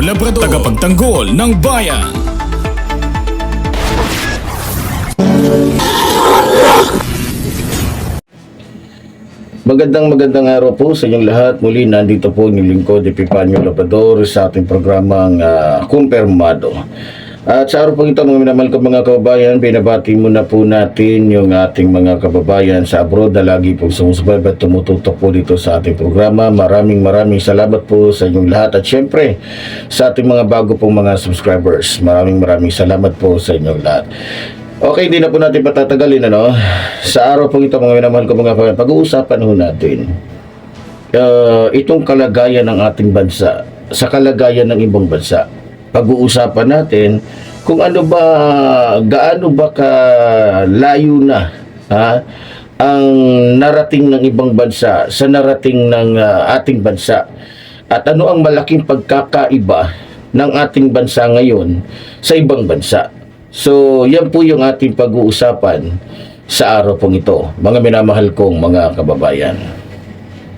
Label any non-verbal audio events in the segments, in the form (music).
Labrador Tagapagtanggol ng bayan Magandang magandang araw po sa inyong lahat. Muli nandito po ni Lingkod Epipanyo Labrador sa ating programang uh, Kumpirmado. At sa araw po ito mga minamahal ko mga kababayan, binabati muna po natin yung ating mga kababayan sa abroad na lagi pong sumusubaybat at tumututok po dito sa ating programa. Maraming maraming salamat po sa inyong lahat at syempre sa ating mga bago pong mga subscribers. Maraming maraming salamat po sa inyong lahat. Okay, hindi na po natin patatagalin, ano? Sa araw po ito, mga minamahal ko mga kapatid, pag-uusapan ho natin uh, itong kalagayan ng ating bansa sa kalagayan ng ibang bansa. Pag-uusapan natin kung ano ba, gaano ba ka layo na ha, ang narating ng ibang bansa sa narating ng uh, ating bansa at ano ang malaking pagkakaiba ng ating bansa ngayon sa ibang bansa. So, yan po yung ating pag-uusapan sa araw pong ito, mga minamahal kong mga kababayan.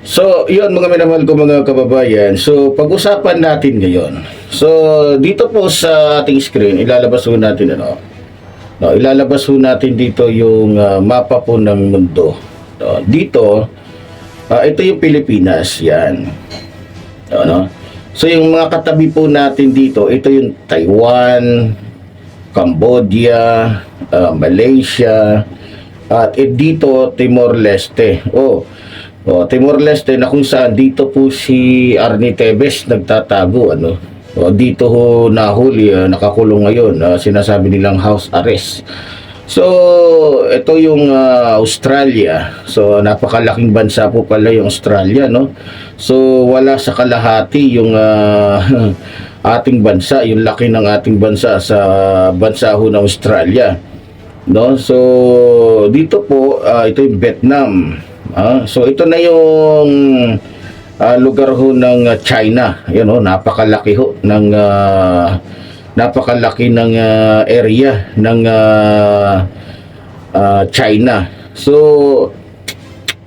So, yun mga minamahal kong mga kababayan. So, pag-usapan natin ngayon. So, dito po sa ating screen, ilalabas po natin ano. No, ilalabas po natin dito yung ah, mapa po ng mundo. No, dito, ah, ito yung Pilipinas, yan. Ano? So, yung mga katabi po natin dito, ito yung Taiwan, Cambodia, uh, Malaysia, at eh, dito Timor-Leste. Oh, oh, Timor-Leste na kung saan dito po si Arnie Tevez nagtatago ano. Oh, dito ho nahuli, uh, nakakulong ngayon, uh, sinasabi nilang house arrest. So, ito yung uh, Australia. So, napakalaking bansa po pala yung Australia, no? So, wala sa kalahati yung uh, (laughs) ating bansa, yung laki ng ating bansa sa bansa ho ng Australia. No? So, dito po, uh, ito yung Vietnam. Ah, so, ito na yung uh, lugar ho ng China. Yan ho, napakalaki ho ng uh, napakalaki ng uh, area ng uh, uh, China. So,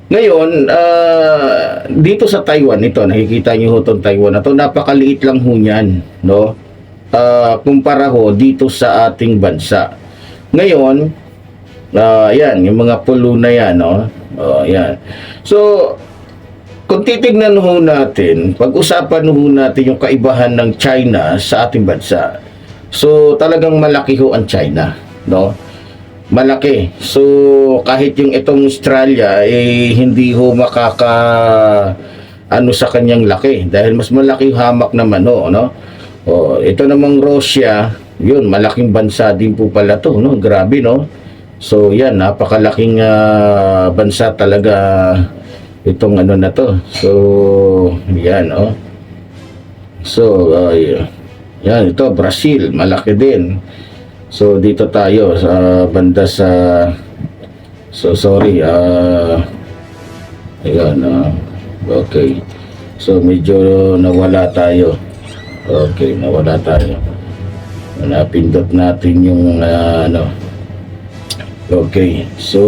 ngayon, uh, dito sa Taiwan, ito, nakikita niyo ho itong Taiwan na to, napakaliit lang ho niyan, no? Uh, kumpara ho dito sa ating bansa. Ngayon, uh, yan, yung mga pulo na yan, no? Uh, yan. So, kung titignan ho natin, pag-usapan ho natin yung kaibahan ng China sa ating bansa. So, talagang malaki ho ang China, no? Malaki. So, kahit yung itong Australia, eh, hindi ho makaka ano sa kanyang laki dahil mas malaki hamak naman no, no? Oh, ito namang Russia, yun, malaking bansa din po pala to, no? Grabe, no? So, yan, napakalaking uh, bansa talaga itong ano na to. So, yan, oh. So, uh, yan, ito, Brazil, malaki din. So, dito tayo sa banda sa, so, sorry, uh, ayan, uh, okay. So, medyo nawala tayo. Okay, nawala tayo. Napindot natin yung, uh, ano, okay. So,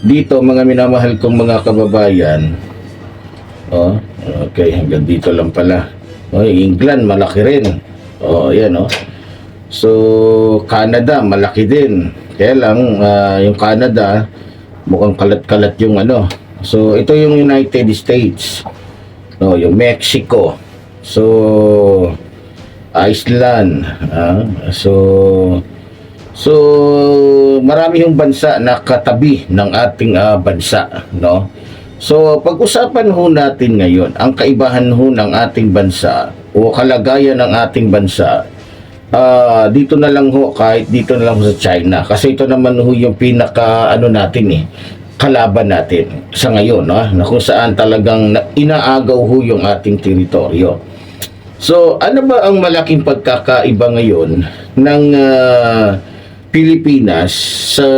dito mga minamahal kong mga kababayan oh okay hanggang dito lang pala. Oh England malaki rin. Oh yan oh. So Canada malaki din. Kaya lang uh, yung Canada mukhang kalat-kalat yung ano. So ito yung United States. Oh yung Mexico. So Iceland uh, so So, marami yung bansa na katabi ng ating ah, bansa, no? So, pag-usapan ho natin ngayon, ang kaibahan ho ng ating bansa o kalagayan ng ating bansa, ah, dito na lang ho, kahit dito na lang ho sa China. Kasi ito naman ho yung pinaka, ano natin eh, kalaban natin sa ngayon, no? na kung saan talagang na- inaagaw ho yung ating teritoryo. So, ano ba ang malaking pagkakaiba ngayon ng ah, Pilipinas sa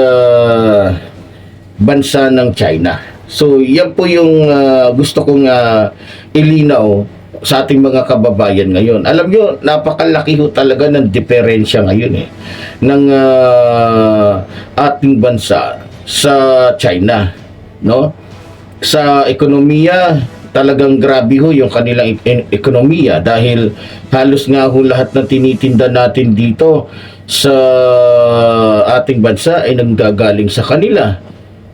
bansa ng China? So, yan po yung ah, gusto kong ah, ilinaw sa ating mga kababayan ngayon. Alam nyo, napakalaki ho talaga ng diferensya ngayon eh ng ah, ating bansa sa China, no? Sa ekonomiya, talagang grabe ho yung kanilang ek- ekonomiya dahil halos nga ho lahat ng tinitinda natin dito sa ating bansa ay nanggagaling sa kanila.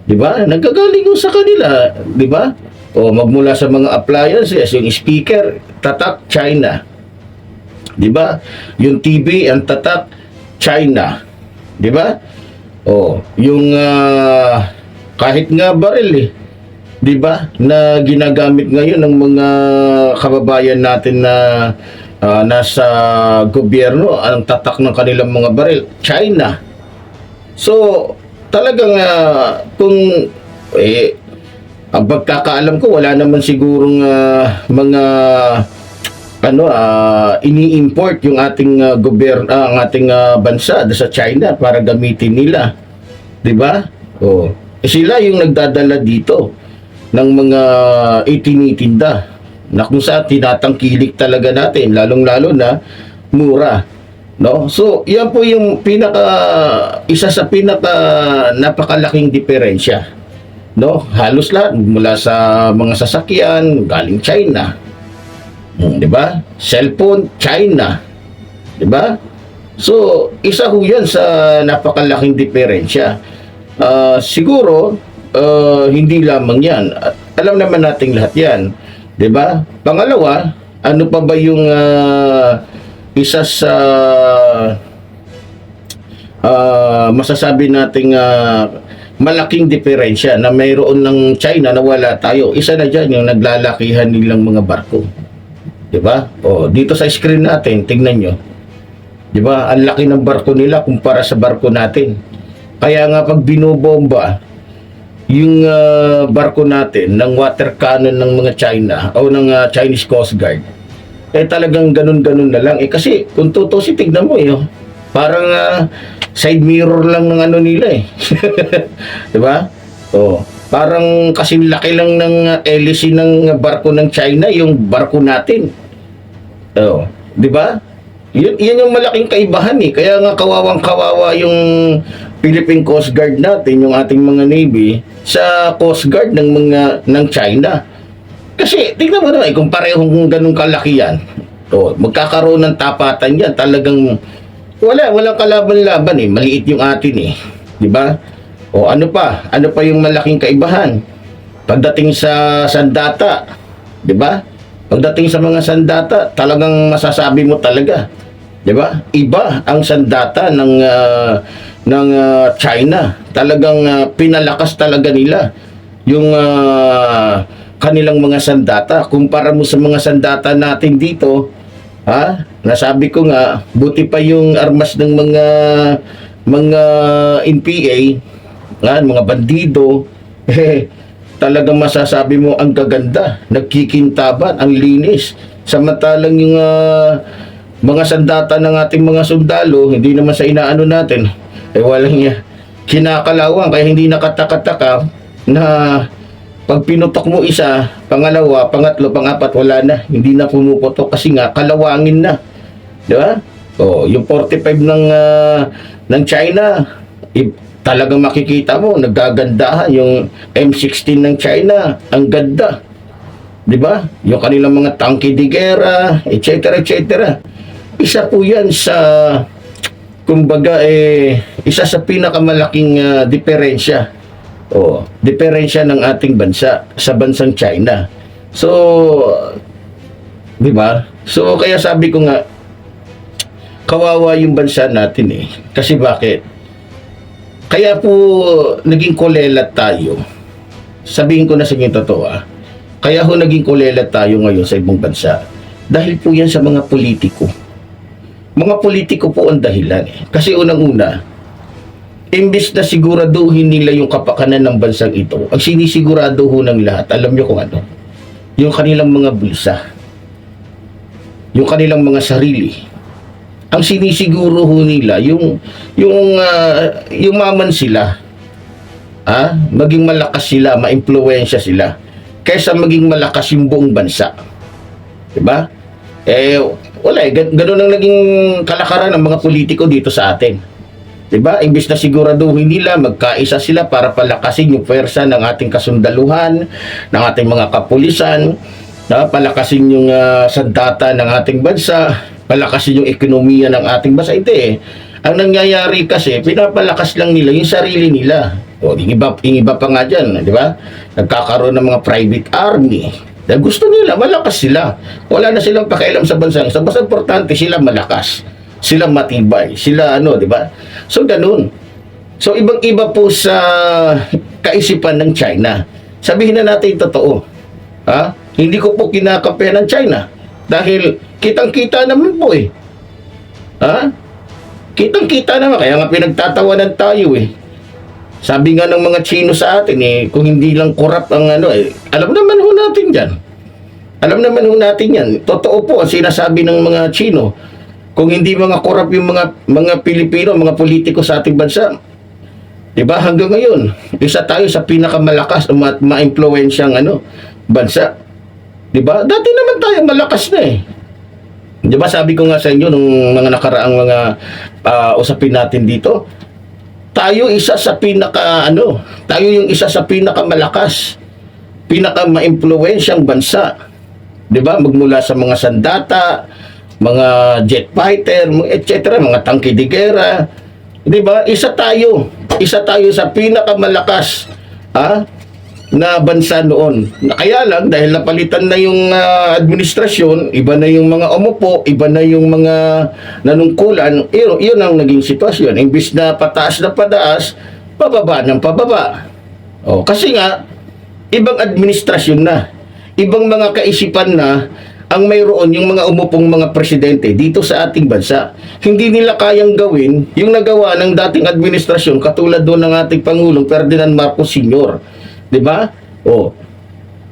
'Di ba? Nanggagaling sa kanila, 'di ba? O magmula sa mga appliances, yung speaker, tatak China. 'Di ba? Yung TV, ang tatak China. 'Di ba? O, yung ah, kahit nga baril eh, 'di ba? Na ginagamit ngayon ng mga kababayan natin na ah, nasa gobyerno ang tatak ng kanilang mga baril, China. So, talagang ah, kung eh ang pagkakaalam ko wala naman sigurong ah, mga ano ah, ini-import yung ating ah, gobyerno ah, ang ating ah, bansa sa China para gamitin nila. 'Di ba? Oh. Eh, sila yung nagdadala dito ng mga itinitinda na kung saan tinatangkilik talaga natin lalong-lalo na mura. No? So, yan po yung pinaka isa sa pinaka napakalaking diferensya. No? Halos lahat mula sa mga sasakyan galing China. Hmm, 'di ba? Cellphone China. 'Di ba? So, isa ho 'yan sa napakalaking diferensya. Ah, siguro ah, hindi lamang 'yan. At alam naman nating lahat 'yan, 'di ba? Pangalawa, ano pa ba yung ah, isa sa ah, masasabi nating ah, malaking diferensya na mayroon ng China na wala tayo. Isa na dyan yung naglalakihan nilang mga barko. 'Di ba? O, dito sa screen natin, tingnan nyo. 'Di ba? Ang laki ng barko nila kumpara sa barko natin. Kaya nga pag binobomba yung ah, barko natin ng water cannon ng mga China o ng ah, Chinese Coast Guard, eh talagang ganun-ganun na lang. Eh kasi kung tutusin, tignan mo eh. oh. Parang ah, side mirror lang ng ano nila eh. (laughs) 'Di ba? Oh, parang kasing laki lang ng ah, hélice ng barko ng China yung barko natin. Oh, 'di ba? Yun, yun yung malaking kaibahan eh. Kaya nga kawawang kawawa yung Philippine Coast Guard natin, yung ating mga Navy, sa Coast Guard ng mga ng China. Kasi, tingnan mo naman, eh, kung parehong ganun kalaki yan, oh, magkakaroon ng tapatan yan, talagang wala, walang kalaban-laban eh. Maliit yung atin eh. Di ba? O ano pa? Ano pa yung malaking kaibahan? Pagdating sa sandata, di ba? Pagdating sa mga sandata, talagang masasabi mo talaga, di ba? Iba ang sandata ng ah, ng ah, China. Talagang ah, pinalakas talaga nila yung ah, kanilang mga sandata. Kumpara mo sa mga sandata natin dito, ha? Nasabi ko nga, buti pa yung armas ng mga mga NPA, ha? mga bandido, (laughs) eh, talagang masasabi mo ang gaganda, nagkikintaban, ang linis. Samantalang yung ah, mga sandata ng ating mga sundalo, hindi naman sa inaano natin, eh walang niya kinakalawang, kaya hindi nakatakataka na pag pinutok mo isa, pangalawa, pangatlo, pangapat, wala na. Hindi na pumuputok kasi nga kalawangin na. Di ba? Oh, yung 45 ng ah, ng China, i- talagang makikita mo nagagandahan yung M16 ng China, ang ganda. 'Di ba? Yung kanilang mga tangke de guerra, etc. etc. Isa po 'yan sa kumbaga eh isa sa pinakamalaking ah, diferensya o diferensya ng ating bansa sa bansang China. So, 'di ba? So kaya sabi ko nga kawawa yung bansa natin eh. Kasi bakit? Kaya po naging kolelat tayo. Sabihin ko na sa inyo totoo ah. Kaya ho naging kolelat tayo ngayon sa ibang bansa. Dahil po yan sa mga politiko. Mga politiko po ang dahilan eh. Kasi unang-una, imbis na siguraduhin nila yung kapakanan ng bansang ito, ang sinisigurado ho ng lahat, alam nyo kung ano? Yung kanilang mga bulsa. Yung kanilang mga sarili. Ang sinisiguro ho nila, yung, yung, ah, yumaman sila. Ah, maging malakas sila, maimpluwensya sila. Kaysa maging malakas yung buong bansa. Diba? Eh, wala eh. Gan- Ganun ang naging kalakaran ng mga politiko dito sa atin. 'Di ba? Imbis na siguraduhin nila magkaisa sila para palakasin yung pwersa ng ating kasundaluhan, ng ating mga kapulisan, na palakasin yung ah, sandata ng ating bansa, palakasin yung ekonomiya ng ating bansa. Ito eh. Ang nangyayari kasi, pinapalakas lang nila yung sarili nila. O, yung iba, yung iba pa nga dyan, di ba? Nagkakaroon ng mga private army. Dahil gusto nila, malakas sila. Wala na silang pakialam sa bansa. Sa basta importante, sila malakas. Sila matibay. Sila ano, di ba? So, ganun. So, ibang-iba po sa kaisipan ng China. Sabihin na natin totoo. Ha? Hindi ko po kinakampihan ng China. Dahil kitang-kita naman po eh. Ha? Kitang-kita naman. Kaya nga pinagtatawanan tayo eh. Sabi nga ng mga Chino sa atin eh, kung hindi lang korap ang ano eh, alam naman ho natin yan. Alam naman ho natin yan. Totoo po ang sinasabi ng mga Chino. Kung hindi mga korap yung mga mga Pilipino, mga politiko sa ating bansa, 'di ba? Hanggang ngayon, isa tayo sa pinakamalakas o ma- ma-impluwensyang ano, bansa. 'Di ba? Dati naman tayo malakas na eh. 'Di ba sabi ko nga sa inyo nung mga nakaraang mga ah, usapin natin dito, tayo isa sa pinaka ano, tayo yung isa sa pinakamalakas, pinaka maimpluwensyang bansa. 'Di ba? Magmula sa mga sandata, mga jet fighter, mga et cetera, mga tangke de guerra. 'Di ba? Isa tayo, isa tayo sa pinakamalakas ah, na bansa noon. Kaya lang dahil napalitan na yung ah, administrasyon, iba na yung mga umupo, iba na yung mga nanungkulan, yun, yun ang naging sitwasyon. Imbis na pataas na pataas, pababa ng pababa. Oh, kasi nga ibang administrasyon na, ibang mga kaisipan na ang mayroon yung mga umupong mga presidente dito sa ating bansa. Hindi nila kayang gawin yung nagawa ng dating administrasyon katulad doon ng ating Pangulong Ferdinand Marcos Sr. ba? Oh.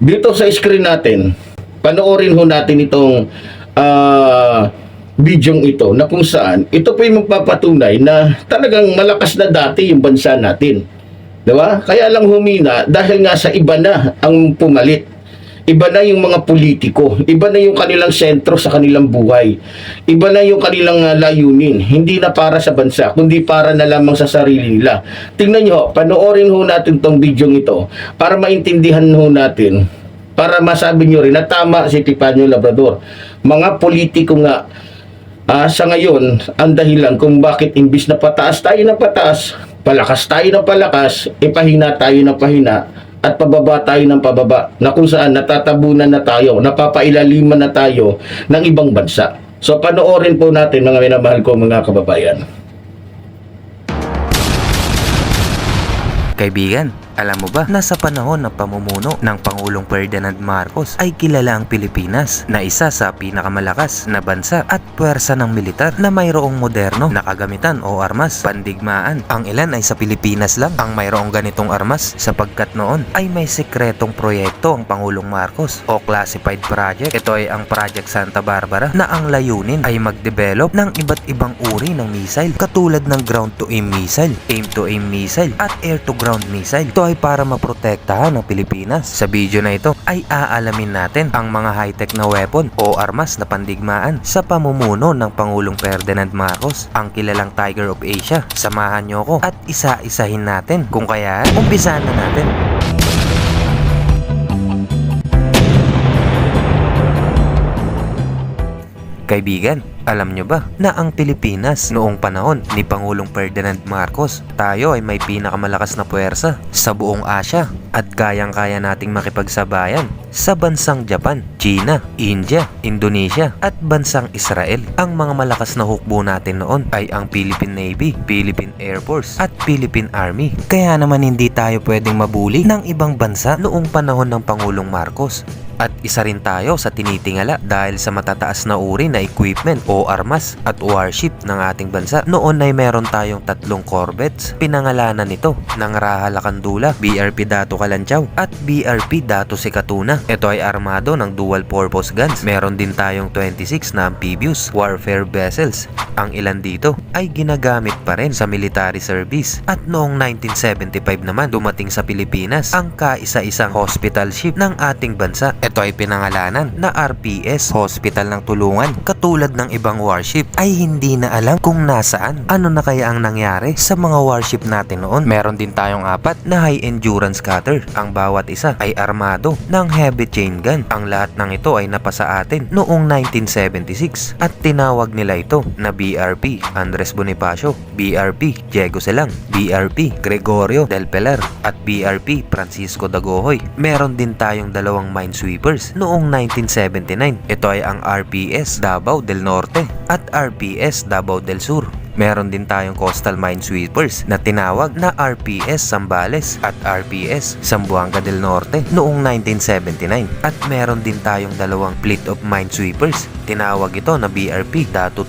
Dito sa screen natin, panoorin ho natin itong ah bidyong ito na kung saan ito po yung magpapatunay na talagang malakas na dati yung bansa natin. 'Di ba? Kaya lang humina dahil nga sa iba na ang pumalit. Iba na yung mga politiko, iba na yung kanilang sentro sa kanilang buhay. Iba na yung kanilang ah, layunin, hindi na para sa bansa, kundi para na lamang sa sarili nila. Tingnan nyo, panoorin ho natin tong video ito para maintindihan ho natin, para masabi nyo rin na tama si Tipanyo Labrador. Mga politiko nga, Ah, sa ngayon, ang dahilan kung bakit imbis na pataas tayo ng pataas, palakas tayo ng palakas, ipahina tayo ng pahina, at pababa tayo ng pababa, na kung saan natatabunan na tayo, napapailaliman na tayo ng ibang bansa. So panoorin po natin mga minamahal ko mga kababayan. Kaibigan, alam mo ba na sa panahon ng pamumuno ng Pangulong Ferdinand Marcos ay kilala ang Pilipinas na isa sa pinakamalakas na bansa at puwersa ng militar na mayroong moderno na kagamitan o armas pandigmaan. Ang ilan ay sa Pilipinas lang ang mayroong ganitong armas sapagkat noon ay may sekretong proyekto ang Pangulong Marcos o classified project. Ito ay ang Project Santa Barbara na ang layunin ay mag-develop ng iba't ibang uri ng missile katulad ng ground-to-aim missile, aim-to-aim missile at air-to-ground missile. Ito ay para maprotektahan ang Pilipinas. Sa video na ito ay aalamin natin ang mga high-tech na weapon o armas na pandigmaan sa pamumuno ng Pangulong Ferdinand Marcos, ang kilalang Tiger of Asia. Samahan niyo ako at isa-isahin natin. Kung kaya, umpisahan na natin. Kaibigan, alam nyo ba na ang Pilipinas noong panahon ni Pangulong Ferdinand Marcos, tayo ay may pinakamalakas na puwersa sa buong Asya at kayang-kaya nating makipagsabayan sa bansang Japan, China, India, Indonesia at bansang Israel. Ang mga malakas na hukbo natin noon ay ang Philippine Navy, Philippine Air Force at Philippine Army. Kaya naman hindi tayo pwedeng mabuli ng ibang bansa noong panahon ng Pangulong Marcos. At isa rin tayo sa tinitingala dahil sa matataas na uri na equipment o armas at warship ng ating bansa. Noon ay meron tayong tatlong corvettes. Pinangalanan nito ng Raha Lakandula, BRP Dato Kalanchaw at BRP Dato Sikatuna. Ito ay armado ng dual purpose guns. Meron din tayong 26 na amphibious warfare vessels. Ang ilan dito ay ginagamit pa rin sa military service. At noong 1975 naman dumating sa Pilipinas ang kaisa-isang hospital ship ng ating bansa. Ito ay pinangalanan na RPS Hospital ng Tulungan. Katulad ng ibang warship ay hindi na alam kung nasaan. Ano na kaya ang nangyari sa mga warship natin noon? Meron din tayong apat na high endurance cutter. Ang bawat isa ay armado ng heavy chain gun. Ang lahat ng ito ay napasa atin noong 1976 at tinawag nila ito na BRP Andres Bonifacio, BRP Diego Selang, BRP Gregorio Del Pelar at BRP Francisco Dagohoy. Meron din tayong dalawang minesweepers noong 1979. Ito ay ang RPS Davao del Norte at RPS Davao del Sur. Meron din tayong coastal minesweepers na tinawag na RPS Sambales at RPS Zamboanga del Norte noong 1979. At meron din tayong dalawang fleet of minesweepers. Tinawag ito na BRP Dato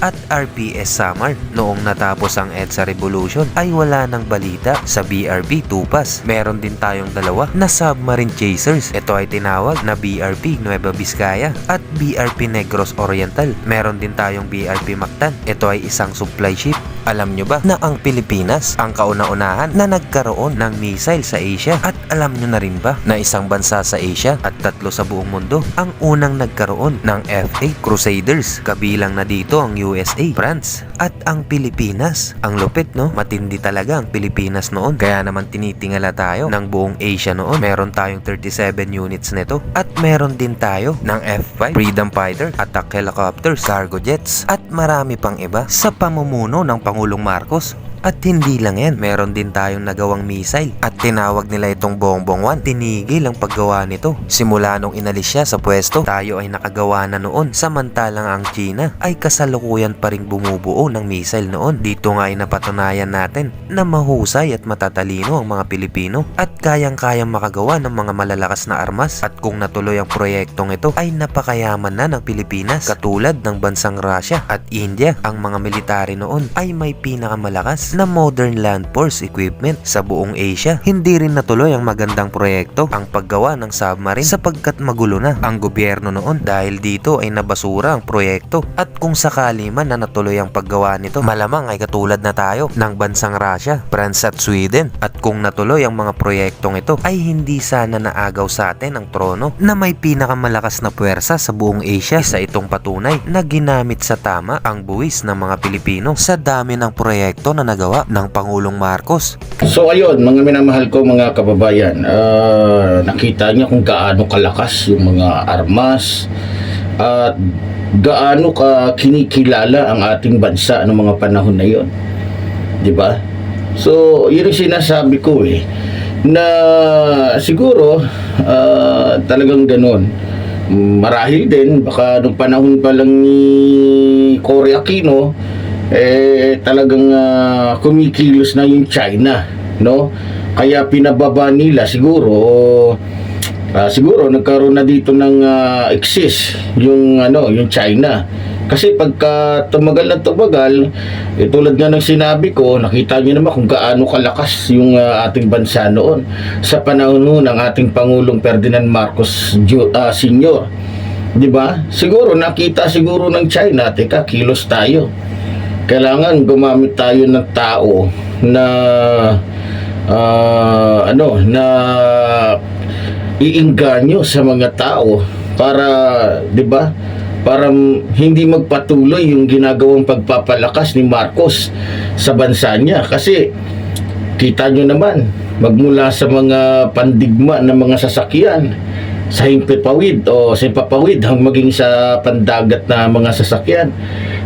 at RPS Samar. Noong natapos ang EDSA Revolution ay wala nang balita sa BRP Tupas. Meron din tayong dalawa na submarine chasers. Ito ay tinawag na BRP Nueva Vizcaya at BRP Negros Oriental. Meron din tayong BRP Mactan. Ito ay isang supply ship. Alam nyo ba na ang Pilipinas ang kauna-unahan na nagkaroon ng missile sa Asia? At alam nyo na rin ba na isang bansa sa Asia at tatlo sa buong mundo ang unang nagkaroon ng F-8 Crusaders? Kabilang na dito ang USA, France at ang Pilipinas. Ang lupit no? Matindi talaga ang Pilipinas noon. Kaya naman tinitingala tayo ng buong Asia noon. Meron tayong 37 units nito at meron din tayo ng F-5 Freedom Fighter, attack helicopters, cargo jets at marami pang iba sa pamumuno ng Pangulong Marcos. At hindi lang yan, meron din tayong nagawang missile at tinawag nila itong Bongbong 1. Tinigil ang paggawa nito. Simula nung inalis siya sa pwesto, tayo ay nakagawa na noon. Samantalang ang China ay kasalukuyan pa ring bumubuo ng missile noon. Dito nga ay napatunayan natin na mahusay at matatalino ang mga Pilipino at kayang-kayang makagawa ng mga malalakas na armas. At kung natuloy ang proyektong ito ay napakayaman na ng Pilipinas katulad ng bansang Russia at India. Ang mga military noon ay may pinakamalakas na modern land force equipment sa buong Asia. Hindi rin natuloy ang magandang proyekto ang paggawa ng submarine sapagkat magulo na ang gobyerno noon dahil dito ay nabasura ang proyekto at kung sakali man na natuloy ang paggawa nito malamang ay katulad na tayo ng bansang Russia, France at Sweden at kung natuloy ang mga proyektong ito ay hindi sana naagaw sa atin ang trono na may pinakamalakas na puwersa sa buong Asia. Isa itong patunay na ginamit sa tama ang buwis ng mga Pilipino sa dami ng proyekto na nagawa ng Pangulong Marcos. So ayun, mga minamahal ko mga kababayan, ah, nakita niyo kung gaano kalakas yung mga armas at gaano ka kinikilala ang ating bansa ng mga panahon na yon. 'Di ba? So, yun yung sinasabi ko eh na siguro ah, talagang ganun. Marahil din baka nung panahon pa lang ni Cory Aquino eh talagang ah, kumikilos na yung China, no? Kaya pinababa nila siguro ah, siguro nagkaroon na dito ng ah, excess yung ano, yung China. Kasi pagka tumagal na tumagal, eh, tulad nga ng sinabi ko, nakita niyo naman kung gaano kalakas yung ah, ating bansa noon sa panahon ng ating Pangulong Ferdinand Marcos ah, Sr. 'Di ba? Siguro nakita siguro ng China, teka, kilos tayo. Kailangan gumamit tayo ng tao na ah, ano, na iinganyo sa mga tao para, 'di ba? Para hindi magpatuloy yung ginagawang pagpapalakas ni Marcos sa bansa niya kasi kita nyo naman magmula sa mga pandigma ng mga sasakyan sa himpapawid o sa himpapawid hang maging sa pandagat na mga sasakyan.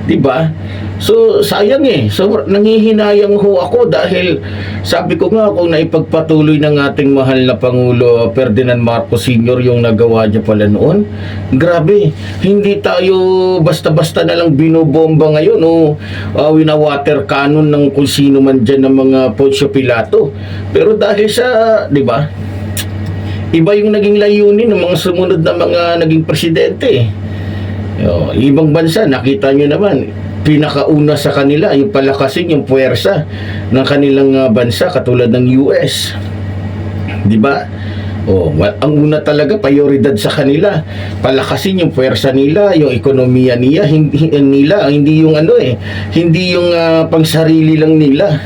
'Di ba? So sayang eh. So nangihinayang ho ako dahil sabi ko nga kung naipagpatuloy ng ating mahal na Pangulo Ferdinand Marcos Sr. yung nagawa niya pala noon. Grabe, hindi tayo basta-basta na lang binobomba ngayon o uh, wina-water cannon ng kung sino man dyan ng mga Poncio Pilato. Pero dahil sa, di ba, iba yung naging layunin ng mga sumunod na mga naging presidente. O, ibang bansa, nakita nyo naman, pinakauna sa kanila, yung palakasin, yung puwersa ng kanilang ah, bansa, katulad ng US. Di ba? Oh, ang una talaga prioridad sa kanila. Palakasin yung puwersa nila, yung ekonomiya niya, hindi nila, hindi yung ano eh, hindi yung ah, pangsarili lang nila.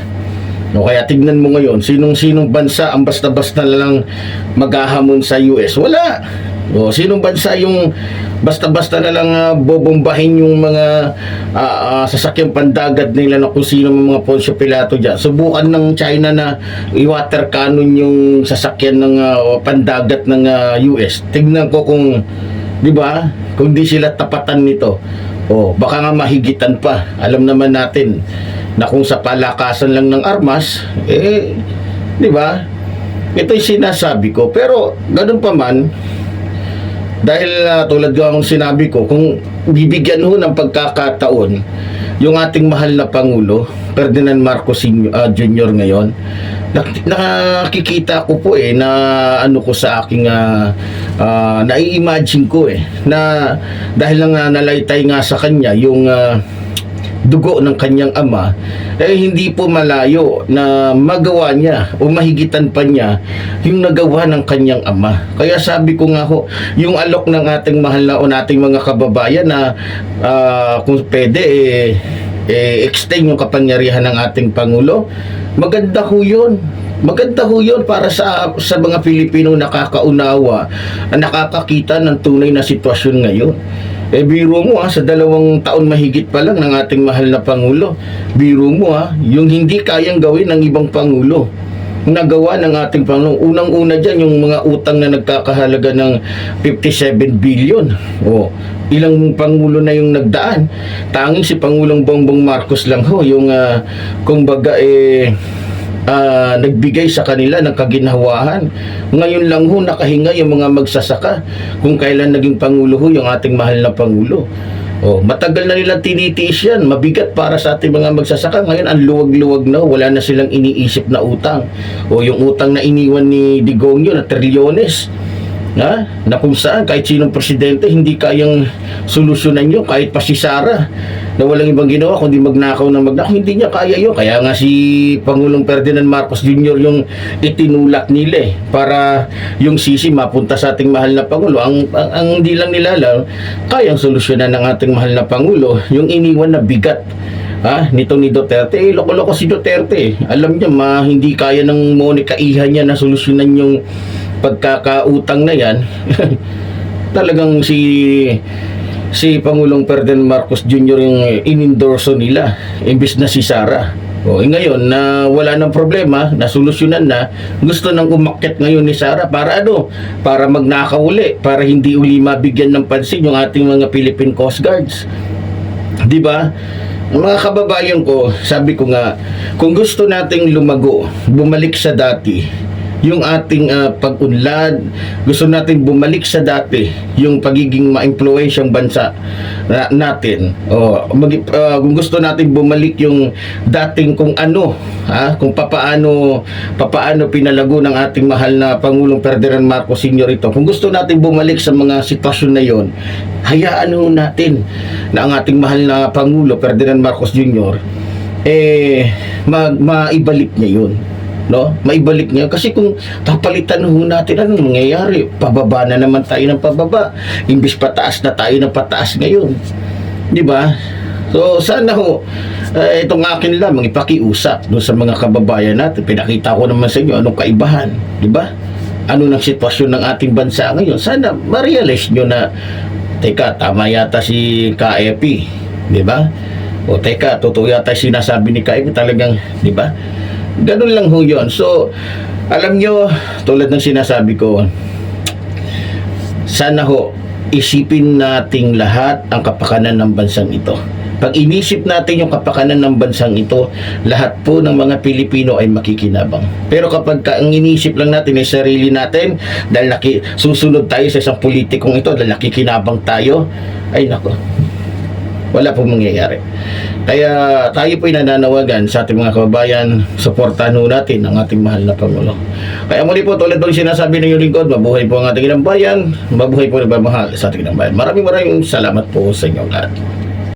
No, kaya tignan mo ngayon, sinong-sinong bansa ang basta-basta lang maghahamon sa US? Wala. O, sinong bansa yung basta-basta na lang ah, bobombahin yung mga ah, ah, sasakyang pandagat nila na kung sino mga Poncio Pilato dyan. Subukan ng China na i-water cannon yung sasakyan ng ah, pandagat ng ah, US. Tignan ko kung, di ba, kung di sila tapatan nito. O, baka nga mahigitan pa. Alam naman natin na kung sa palakasan lang ng armas, eh, di ba? Ito yung sinasabi ko. Pero, ganun pa man, dahil ah, tulad ang sinabi ko, kung bibigyan ho ng pagkakataon yung ating mahal na Pangulo, Ferdinand Marcos Sr. ah, Jr. ngayon, nak- nakikita ko po eh na ano ko sa aking uh, nai-imagine ko eh na dahil lang ah, nalaytay nga sa kanya yung ah, dugo ng kanyang ama, eh hindi po malayo na magawa niya o mahigitan pa niya yung nagawa ng kanyang ama. Kaya sabi ko nga ho, yung alok ng ating mahal na o nating mga kababayan na ah, kung pwede eh, eh, extend yung kapangyarihan ng ating Pangulo, maganda ho yun. Maganda ho yun para sa, sa mga Pilipino nakakaunawa, na nakakakita ng tunay na sitwasyon ngayon. Eh biro mo ha, sa dalawang taon mahigit pa lang ng ating mahal na Pangulo. Biro mo ha, yung hindi kayang gawin ng ibang Pangulo. Nagawa ng ating Pangulo. Unang-una dyan, yung mga utang na nagkakahalaga ng 57 billion. O, ilang Pangulo na yung nagdaan. Tanging si Pangulong Bongbong Marcos lang ho, yung uh, kumbaga eh, ah, nagbigay sa kanila ng kaginhawahan. Ngayon lang ho nakahinga yung mga magsasaka kung kailan naging pangulo ho yung ating mahal na pangulo. Oh, matagal na nila tinitiis yan. Mabigat para sa ating mga magsasaka. Ngayon, ang luwag-luwag na. Wala na silang iniisip na utang. O yung utang na iniwan ni Digongyo na trilyones. Na, na kung saan kahit sinong presidente hindi kayang solusyonan nyo kahit pa si Sara na walang ibang ginawa kundi magnakaw ng magnakaw hindi niya kaya yun kaya nga si Pangulong Ferdinand Marcos Jr. yung itinulak nila eh, para yung sisi mapunta sa ating mahal na Pangulo ang, ang, ang hindi lang nila lang kayang solusyonan ng ating mahal na Pangulo yung iniwan na bigat ha, nito ni Duterte, eh, loko-loko si Duterte. Alam niya, ma, hindi kaya ng Monica Iha niya na solusyonan yung pagkakautang na yan. (laughs) Talagang si si Pangulong Ferdinand Marcos Jr. yung inendorso nila, imbis na si Sara. O, eh, ngayon, na wala nang problema, nasolusyonan na, gusto nang umakyat ngayon ni Sara para ano? Para magnakaw uli, para hindi uli mabigyan ng pansin yung ating mga Philippine Coast Guards. Di ba? Mga kababayan ko, sabi ko nga, kung gusto nating lumago, bumalik sa dati, yung ating ah, pag-unlad, gusto natin bumalik sa dati, yung pagiging ma-influensyang bansa na, natin. O, mag, ah, kung gusto natin bumalik yung dating kung ano, ha, kung papaano papaano pinalago ng ating mahal na Pangulong Ferdinand Marcos Sr. ito. Kung gusto natin bumalik sa mga sitwasyon na yon, hayaan ho natin na ang ating mahal na Pangulo Ferdinand Marcos Jr. eh mag, maibalik niya yun no? Maibalik niya kasi kung papalitan ho natin anong mangyayari? Pababa na naman tayo ng pababa. Imbis pataas na tayo ng pataas ngayon. 'Di ba? So sana ho eh, itong akin lamang ipakiusap doon sa mga kababayan natin. Pinakita ko naman sa inyo anong kaibahan, 'di ba? Ano ng sitwasyon ng ating bansa ngayon? Sana ma-realize nyo na teka, tama yata si KEP, 'di ba? O teka, totoo yata sinasabi ni KEP talagang, 'di ba? Ganun lang ho yun. So, alam nyo, tulad ng sinasabi ko, sana ho, isipin nating lahat ang kapakanan ng bansang ito. Pag inisip natin yung kapakanan ng bansang ito, lahat po ng mga Pilipino ay makikinabang. Pero kapag ka, ang inisip lang natin ay sarili natin, dahil naki, susunod tayo sa isang politikong ito, dahil nakikinabang tayo, ay nako, wala pong mangyayari. Kaya tayo po nananawagan sa ating mga kababayan, suportahan ho natin ang ating mahal na Pangulo. Kaya muli po, tulad ng sinasabi ng iyong lingkod, mabuhay po ang ating inang bayan, mabuhay po ang nagmamahal sa ating inang bayan. Maraming maraming salamat po sa inyong lahat.